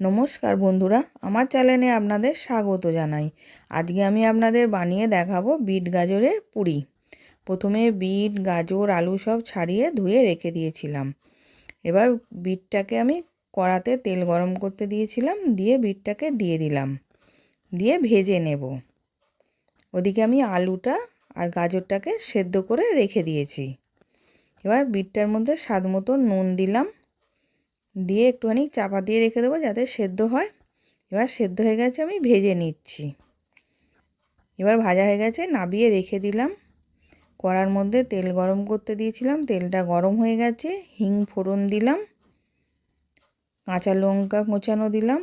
নমস্কার বন্ধুরা, আমার চ্যানেলে আপনাদের স্বাগত জানাই। আজকে আমি আপনাদের বানিয়ে দেখাবো বিট গাজরের পুরি। প্রথমে বিট, গাজর, আলু সব ছাড়িয়ে ধুয়ে রেখে দিয়েছিলাম। এবার বিটটাকে আমি কড়াতে তেল গরম করতে দিয়েছিলাম, দিয়ে বিটটাকে দিয়ে দিলাম। দিয়ে ভেজে নেব। ওদিকে আমি আলুটা আর গাজরটাকে সেদ্ধ করে রেখে দিয়েছি। এবার বিটটার মধ্যে স্বাদ মতো নুন দিলাম। দিয়ে একটুখানি চাপা দিয়ে রেখে দেবো যাতে সেদ্ধ হয়। এবার সেদ্ধ হয়ে গেছে আমি ভেজে নিচ্ছি। এবার ভাজা হয়ে গেছে, নাবিয়ে রেখে দিলাম। কড়ার মধ্যে তেল গরম করতে দিয়েছিলাম, তেলটা গরম হয়ে গেছে, হিং ফোড়ন দিলাম, কাঁচা লঙ্কা কোঁচানো দিলাম।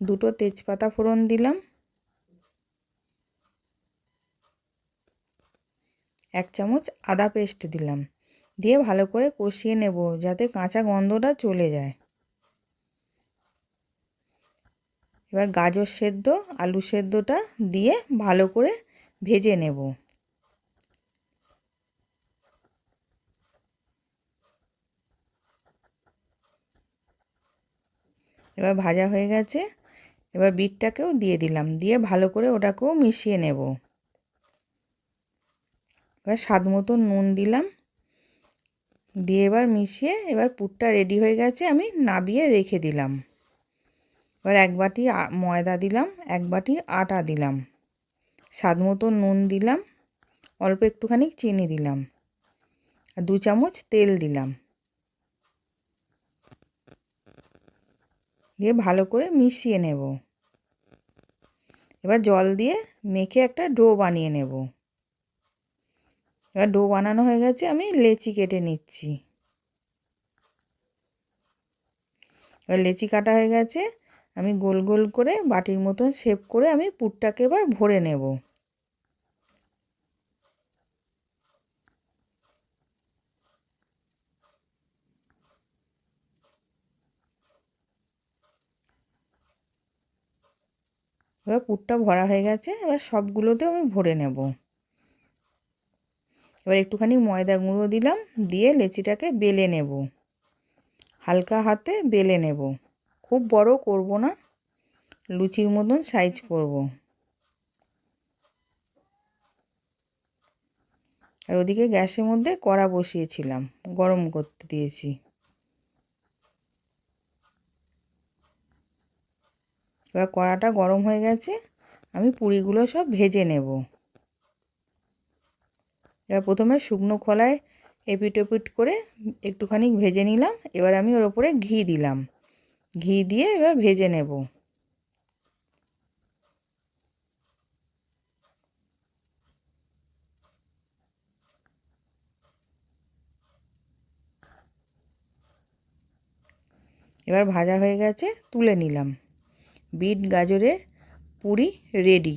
দুটো তেজপাতা ফোড়ন দিলাম। এক চামচ আদা পেস্ট দিলাম। দিয়ে ভালো করে কষিয়ে নেব যাতে কাঁচা গন্ধটা চলে যায়। এবার গাজর সেদ্ধ, আলু সেদ্ধটা দিয়ে ভালো করে ভেজে নেব। এবার ভাজা হয়ে গেছে। এবার বিটটাকেও দিয়ে দিলাম। দিয়ে ভালো করে ওটাকেও মিশিয়ে নেব। এবার স্বাদ মতো নুন দিলাম। দিয়ে এবার মিশিয়ে এবার পুরটা রেডি হয়ে গেছে, আমি নাবিয়ে রেখে দিলাম। এবার এক বাটি ময়দা দিলাম, এক বাটি আটা দিলাম। স্বাদ মতো নুন দিলাম, অল্প একটুখানি চিনি দিলাম, আর দু চামচ তেল দিলাম। দিয়ে ভালো করে মিশিয়ে নেব। এবার জল দিয়ে মেখে একটা ডো বানিয়ে নেব। এবার ডো বানানো হয়ে গেছে, আমি লেচি কেটে নিচ্ছি। এবার লেচি কাটা হয়ে গেছে, আমি গোল গোল করে বাটির মতন শেপ করে আমি পুরটাকে এবার ভরে নেব। এবার পুরটা ভরা হয়ে গেছে, এবার সবগুলোতে আমি ভরে নেব। এবার একটুখানি ময়দা গুঁড়ো দিলাম, দিয়ে লেচিটাকে বেলে নেব। হালকা হাতে বেলে নেব। খুব বড় করব না, লুচির মতন সাইজ করব। আর ওদিকে গ্যাসের মধ্যে কড়া বসিয়েছিলাম, গরম করতে দিয়েছি। এবার কড়াটা গরম হয়ে গেছে, আমি পুরিগুলো সব ভেজে নেব। এবার প্রথমে শুকনো খোলায় এপিট ওপিট করে একটুখানি ভেজে নিলাম। এবার আমি ওর ওপরে ঘি দিলাম। ঘি দিয়ে এবার ভেজে নেব। এবার ভাজা হয়ে গেছে, তুলে নিলাম। বিট গাজরের পুরি রেডি